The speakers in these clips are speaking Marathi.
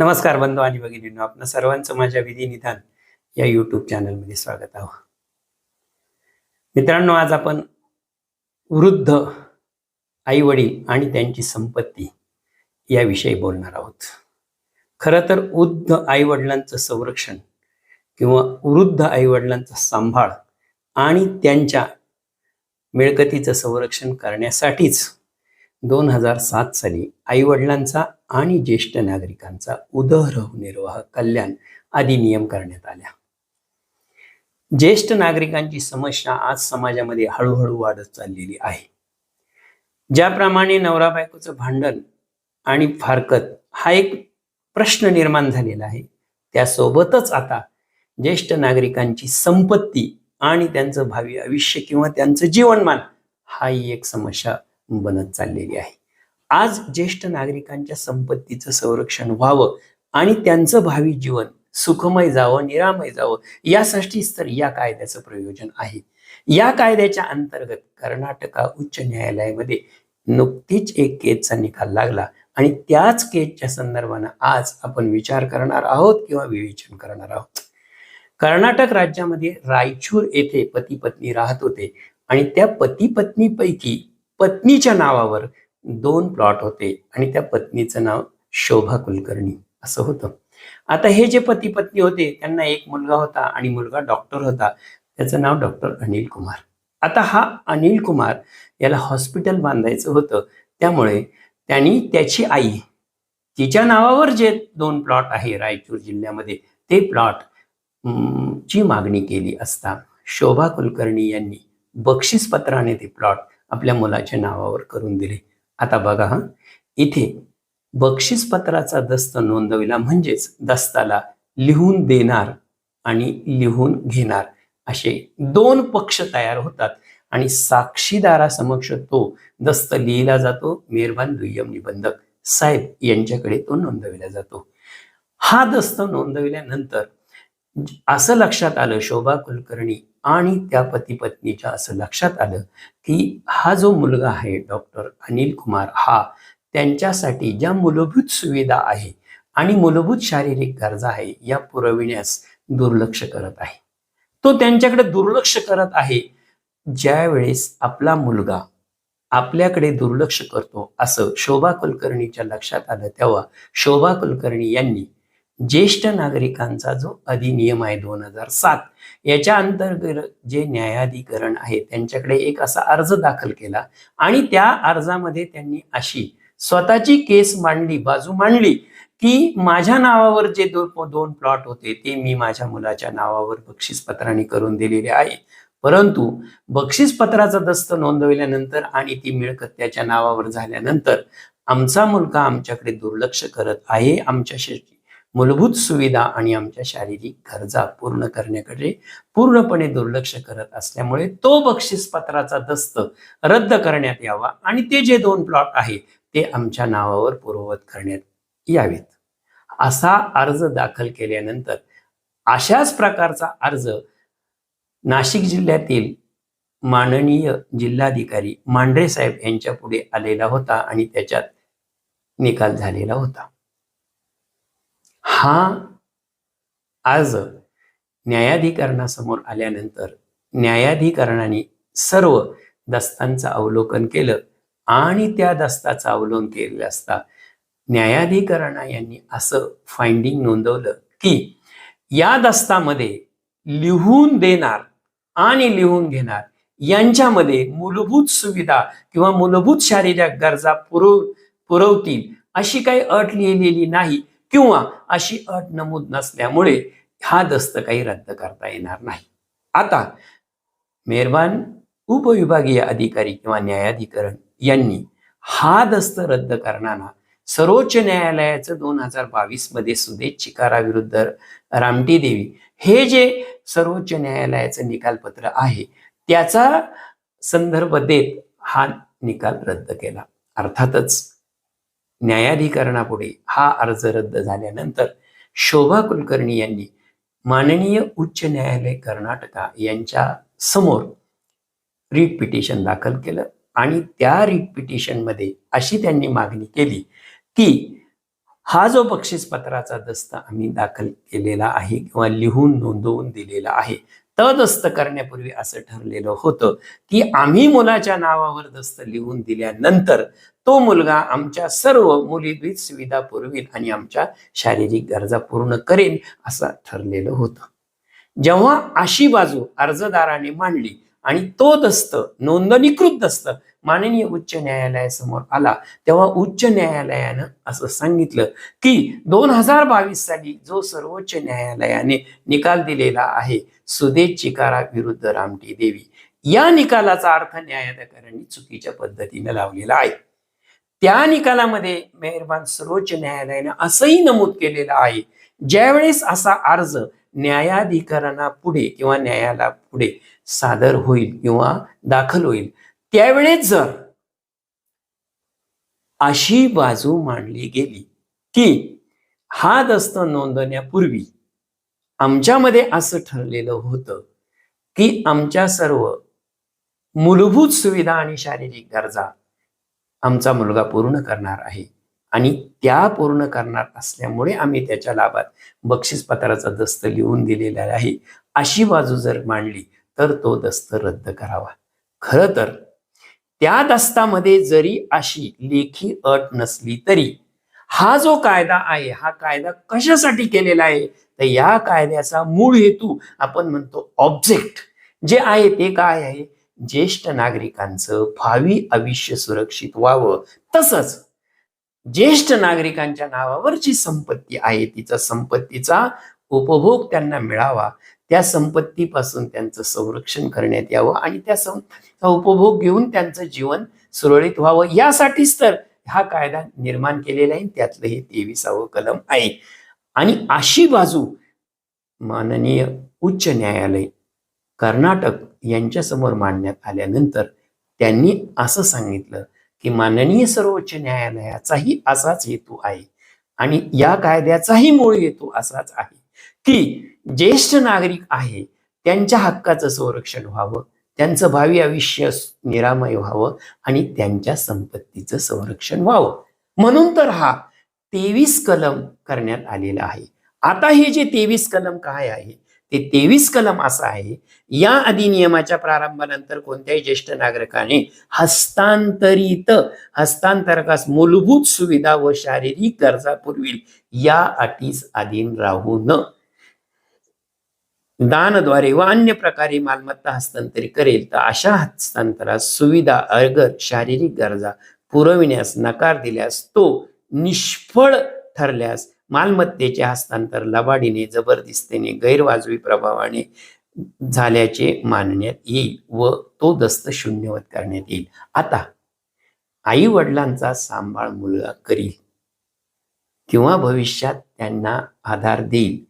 नमस्कार बंधू आणि भगिनींनो आपलं सर्वांचं माझ्या विधी निदान या युट्यूब चॅनलमध्ये स्वागत आहो मित्रांनो आज आपण वृद्ध आई वडील आणि त्यांची संपत्ती याविषयी बोलणार आहोत. खरं तर वृद्ध आई वडिलांचं संरक्षण किंवा वृद्ध आई वडिलांचा सांभाळ आणि त्यांच्या मिळकतीचं संरक्षण करण्यासाठीच दोन हजार सात साली आई वडिलांचा आणि ज्येष्ठ नागरिकांचा उदरनिर्वाह कल्याण अधिनियम करण्यात आल्या. ज्येष्ठ नागरिकांची समस्या आज समाजामध्ये हळूहळू वाढत चाललेली आहे. ज्याप्रमाणे नवरा बायकोचं भांडण आणि फारकत हा एक प्रश्न निर्माण झालेला आहे. त्यासोबतच आता ज्येष्ठ नागरिकांची संपत्ती आणि त्यांचं भावी आयुष्य किंवा त्यांचं जीवनमान हाही एक समस्या बनत चाललेली आहे. आज ज्येष्ठ नागरिकांच्या संपत्तीचं संरक्षण व्हावं आणि त्यांचं भावी जीवन सुखमय जावं निरामय जावं यासाठी तर या कायद्याचं प्रयोजन आहे. या कायद्याच्या अंतर्गत कर्नाटका उच्च न्यायालयामध्ये नुकतीच एक केसचा निकाल लागला आणि त्याच केसच्या संदर्भानं आज आपण विचार करणार आहोत किंवा विवेचन करणार आहोत. कर्नाटक राज्यामध्ये रायचूर येथे पती पत्नी राहत होते आणि त्या पती पत्नीपैकी पत्नीच्या नावावर दोन प्लॉट होते आणि त्या पत्नीचं नाव शोभा कुलकर्णी असं होतं. आता हे जे पती पत्नी होते त्यांना एक मुलगा होता आणि मुलगा डॉक्टर होता. त्याचं नाव डॉक्टर अनिल कुमार. आता हा अनिल कुमार याला हॉस्पिटल बांधायचं होतं. त्यामुळे त्यांनी त्याची आई तिच्या नावावर जे दोन प्लॉट आहे रायचूर जिल्ह्यामध्ये ते प्लॉट ची मागणी केली असता शोभा कुलकर्णी यांनी बक्षीसपत्राने ते प्लॉट आपल्या मुलाच्या नावावर करून दिले. आता बघा हा. इथे बक्षीसपत्राचा दस्त नोंदविला म्हणजेच दस्ताला लिहून देणार आणि लिहून घेणार असे दोन पक्ष तयार होतात आणि साक्षीदारासमक्ष तो दस्त लिहिला जातो मेहरबान दुय्यम निबंधक साहेब यांच्याकडे तो नोंदविला जातो. हा दस्त नोंदविल्यानंतर असं लक्षात आलं शोभा कुलकर्णी आणि त्या पती पत्नीच्या असं लक्षात आलं की हा जो मुलगा आहे डॉक्टर अनिल कुमार हा त्यांच्यासाठी ज्या मूलभूत सुविधा आहे आणि मूलभूत शारीरिक गरजा आहे या पुरविण्यास दुर्लक्ष करत आहे. तो त्यांच्याकडे दुर्लक्ष करत आहे. ज्यावेळेस आपला मुलगा आपल्याकडे दुर्लक्ष करतो असं शोभा कुलकर्णीच्या लक्षात आलं तेव्हा शोभा कुलकर्णी यांनी ज्येष्ठ नागरिकांचा जो अधिनियम आहे दोन हजार सात याच्या अंतर्गत जे न्यायाधिकरण आहे त्यांच्याकडे एक असा अर्ज दाखल केला आणि त्या अर्जामध्ये त्यांनी अशी स्वतःची केस मांडली बाजू मांडली की माझ्या नावावर जे दो, दोन प्लॉट होते ते मी माझ्या मुलाच्या नावावर बक्षीसपत्राने करून दिलेले आहे. परंतु बक्षीसपत्राचा दस्त नोंदवल्यानंतर आणि ती मिळकत त्याच्या नावावर झाल्यानंतर आमचा मुलगा आमच्याकडे दुर्लक्ष करत आहे आमच्या मूलभूत सुविधा आणि आमच्या शारीरिक गरजा पूर्ण करण्याकडे पूर्णपणे दुर्लक्ष करत असल्यामुळे तो बक्षीसपत्राचा दस्त रद्द करण्यात यावा आणि ते जे दोन प्लॉट आहे ते आमच्या नावावर पूर्ववत करण्यात यावेत. असा अर्ज दाखल केल्यानंतर अशाच प्रकारचा अर्ज नाशिक जिल्ह्यातील माननीय जिल्हाधिकारी मांढरे साहेब यांच्या पुढे आलेला होता आणि त्याच्यात निकाल झालेला होता. हा आज न्यायाधिकरणासमोर आल्यानंतर न्यायाधिकरणाने सर्व दस्तांचं अवलोकन केलं आणि त्या दस्ताचं अवलोकन केलं असता न्यायाधिकरणा यांनी असं फाइंडिंग नोंदवलं की या दस्तामध्ये लिहून देणार आणि लिहून घेणार यांच्यामध्ये मूलभूत सुविधा किंवा मूलभूत शारीरिक गरजा पुरव पुरवतील अशी काही अट लिहिलेली नाही. किंवा अशी अट नमूद नसल्यामुळे हा दस्त काही रद्द करता येणार नाही. आता मेहरबान उपविभागीय अधिकारी किंवा न्यायाधिकरण यांनी हा दस्त रद्द करणारा सर्वोच्च न्यायालयाचं दोन हजार बावीसमध्ये सुदेश चिकारा विरुद्ध रामटी देवी हे जे सर्वोच्च न्यायालयाचं निकालपत्र आहे त्याचा संदर्भ देत हा निकाल रद्द केला. अर्थातच न्यायाधिकरणापुढे हा अर्ज रद्द झाल्यानंतर शोभा कुलकर्णी यांनी माननीय उच्च न्यायालय कर्नाटका यांच्या समोर रीट पिटिशन दाखल केलं आणि त्या रीट पिटिशनमध्ये अशी त्यांनी मागणी केली की हा जो बक्षीसपत्राचा दस्त आम्ही दाखल केलेला आहे किंवा लिहून नोंदवून दिलेला आहे तदस्त करण्यापूर्वी असं ठरलेलं होतं. की आम्ही मुलाच्या नावावर दस्त लिहून दिल्यानंतर तो मुलगा आमच्या सर्व मुलीद्वित सुविधा पुरवील आणि आमच्या शारीरिक गरजा पूर्ण करेल असं ठरलेलं होतं. जेव्हा अशी बाजू अर्जदाराने मांडली आणि तो दस्त नोंदणीकृत दस्त माननीय उच्च न्यायालयासमोर आला. तेव्हा उच्च न्यायालयानं असं सांगितलं की दोन हजार बावीस साली जो सर्वोच्च न्यायालयाने निकाल दिलेला आहे सुदेश चिकारा विरुद्ध रामटी देवी. या निकालाचा अर्थ न्यायाधिकाऱ्यांनी चुकीच्या पद्धतीने लावलेला आहे. त्या निकालामध्ये मेहरबान सर्वोच्च न्यायालयानं असंही नमूद केलेलं आहे ज्यावेळेस असा अर्ज न्यायाधिकरणा पुढे किंवा न्यायालया पुढे सादर होईल किंवा दाखल होईल. त्यावेळेस जर अशी बाजू मांडली गेली की हा दस्त नोंदवण्यापूर्वी आमच्यामध्ये असं ठरलेलं होतं की आमच्या सर्व मूलभूत सुविधा आणि शारीरिक गरजा आमचा मुलगा पूर्ण करणार आहे आणि त्या पूर्ण करणार असल्यामुळे आम्ही त्याच्या लाभात बक्षीसपत्राचा दस्त लिहून दिलेला आहे. अशी बाजू जर मांडली तर तो दस्त रद्द करावा. खरं तर त्या दस्तामध्ये जरी अशी लेखी अट नसली तरी हा जो कायदा आहे हा कायदा कशासाठी केलेला आहे? तर या कायद्याचा मूळ हेतू आपण म्हणतो ऑब्जेक्ट जे आहे ते काय आहे? ज्येष्ठ नागरिकांचं भावी आयुष्य सुरक्षित व्हावं. तसंच ज्येष्ठ नागरिकांच्या नावावर जी संपत्ती आहे तिचा संपत्तीचा उपभोग त्यांना मिळावा. त्या संपत्तीपासून त्यांचं संरक्षण करण्यात यावं आणि त्या सं उपभोग घेऊन त्यांचं जीवन सुरळीत व्हावं. यासाठीच तर हा कायदा निर्माण केलेला आहे. त्यातलं हे तेविसावं कलम आहे. आणि अशी बाजू माननीय उच्च न्यायालय कर्नाटक यांच्यासमोर मांडण्यात आल्यानंतर त्यांनी असं सांगितलं की माननीय सर्वोच्च न्यायालयाचाही असाच हेतू आहे आणि या कायद्याचाही मूळ हेतू असाच आहे की ज्येष्ठ नागरिक आहे त्यांच्या हक्काचं संरक्षण व्हावं त्यांचं भावी आयुष्य निरामय व्हावं आणि त्यांच्या संपत्तीचं संरक्षण व्हावं. म्हणून तर हा तेवीस कलम करण्यात आलेला आहे. आता हे जे तेवीस कलम काय आहे? ते तेवीस कलम असं आहे या अधिनियमाच्या प्रारंभानंतर कोणत्याही ज्येष्ठ नागरिकाने हस्तांतरित हस्तांतरकास मूलभूत सुविधा व शारीरिक गरजा पुरविल या अटीस अधीन राहू न दानद्वारे व अन्य प्रकारे मालमत्ता हस्तांतरित करेल. तर अशा हस्तांतरात सुविधा अर्गत शारीरिक गरजा पुरविण्यास नकार दिल्यास तो निष्फळ ठरल्यास मालमत्तेचे हस्तांतर लबाडीने जबरदस्तीने गैरवाजवी प्रभावाने झाल्याचे मानण्यात येईल व तो दस्त शून्यवत करण्यात येईल. आता आई वडिलांचा सांभाळ मुलगा करील किंवा भविष्यात त्यांना आधार देईल.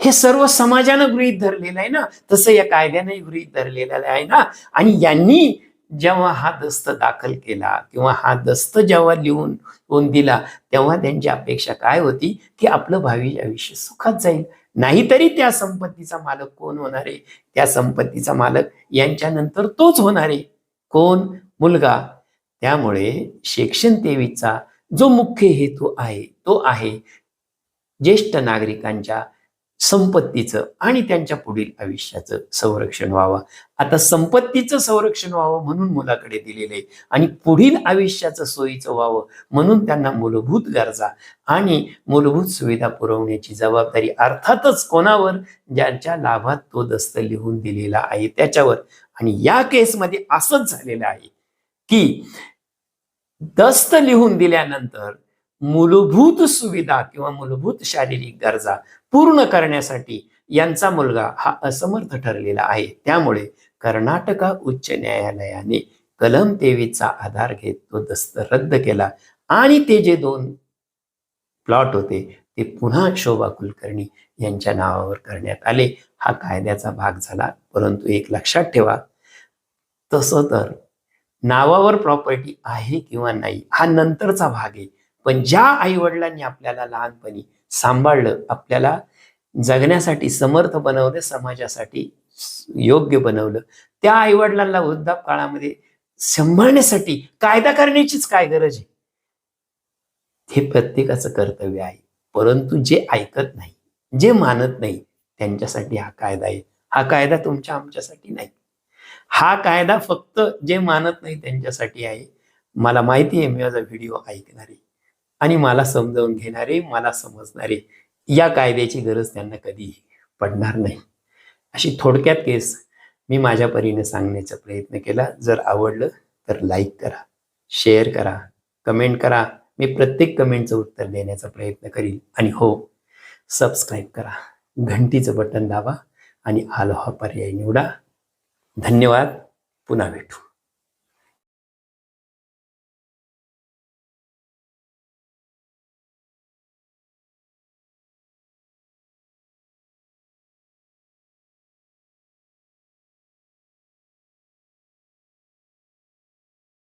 हे सर्व समाजानं गृहीत धरलेलं आहे ना तसं या कायद्याने गृहीत धरलेलं आहे ना. आणि यांनी जेव्हा हा दस्त दाखल केला किंवा हा दस्त जेव्हा लिहून लिहून दिला तेव्हा त्यांची अपेक्षा काय होती? की आपलं भावी आयुष्य सुखात जाईल. नाहीतरी त्या संपत्तीचा मालक कोण होणार आहे? त्या संपत्तीचा मालक यांच्यानंतर तोच होणार आहे. कोण? मुलगा. त्यामुळे सेक्शन तेवीसचा जो मुख्य हेतू आहे तो आहे ज्येष्ठ नागरिकांच्या संपत्तीचं आणि त्यांच्या पुढील आयुष्याचं संरक्षण व्हावं. आता संपत्तीचं संरक्षण व्हावं म्हणून मुलाकडे दिलेले आणि पुढील आयुष्याचं सोयीचं व्हावं म्हणून त्यांना मूलभूत गरजा आणि मूलभूत सुविधा पुरवण्याची जबाबदारी अर्थातच कोणावर? ज्यांच्या लाभात तो दस्त लिहून दिलेला आहे त्याच्यावर. आणि या केसमध्ये असंच झालेलं आहे की दस्त लिहून दिल्यानंतर मूलभूत सुविधा किंवा मूलभूत शारीरिक गरजा पूर्ण करण्यासाठी यांचा मुलगा हा असमर्थ ठरलेला आहे. त्यामुळे कर्नाटका उच्च न्यायालयाने कलम तेवीचा आधार घेत तो दस्त रद्द केला आणि ते जे दोन प्लॉट होते ते पुन्हा शोभा कुलकर्णी यांच्या नावावर करण्यात आले. हा कायद्याचा भाग झाला परंतु एक लक्षात ठेवा तसं तर नावावर प्रॉपर्टी आहे किंवा नाही हा नंतरचा भाग आहे. पण ज्या आई वडिलांनी आपल्याला लहानपणी सांभाळलं आपल्याला जगण्यासाठी समर्थ बनवलं समाजासाठी योग्य बनवलं त्या आई वडिलांना वृद्धाप काळामध्ये सांभाळण्यासाठी कायदा करण्याचीच काय गरज आहे? हे प्रत्येकाचं कर्तव्य आहे. परंतु जे ऐकत नाही जे मानत नाही त्यांच्यासाठी हा कायदा आहे. हा कायदा तुमच्या आमच्यासाठी नाही. हा कायदा फक्त जे मानत नाही त्यांच्यासाठी आहे. मला माहिती आहे मी माझा व्हिडिओ ऐकणारी. आणि मला समजावून घेणारे मला समजणारे या कायद्याची गरज त्यांना कधीही पडणार नाही. अशी थोडक्यात केस मी माझ्या परीने सांगण्याचा प्रयत्न केला. जर आवडलं तर लाईक करा शेअर करा कमेंट करा. मी प्रत्येक कमेंटचं उत्तर देण्याचा प्रयत्न करील आणि हो सबस्क्राईब करा. घंटीचं बटन दाबा आणि आलो हा पर्याय निवडा. धन्यवाद. पुन्हा भेटू.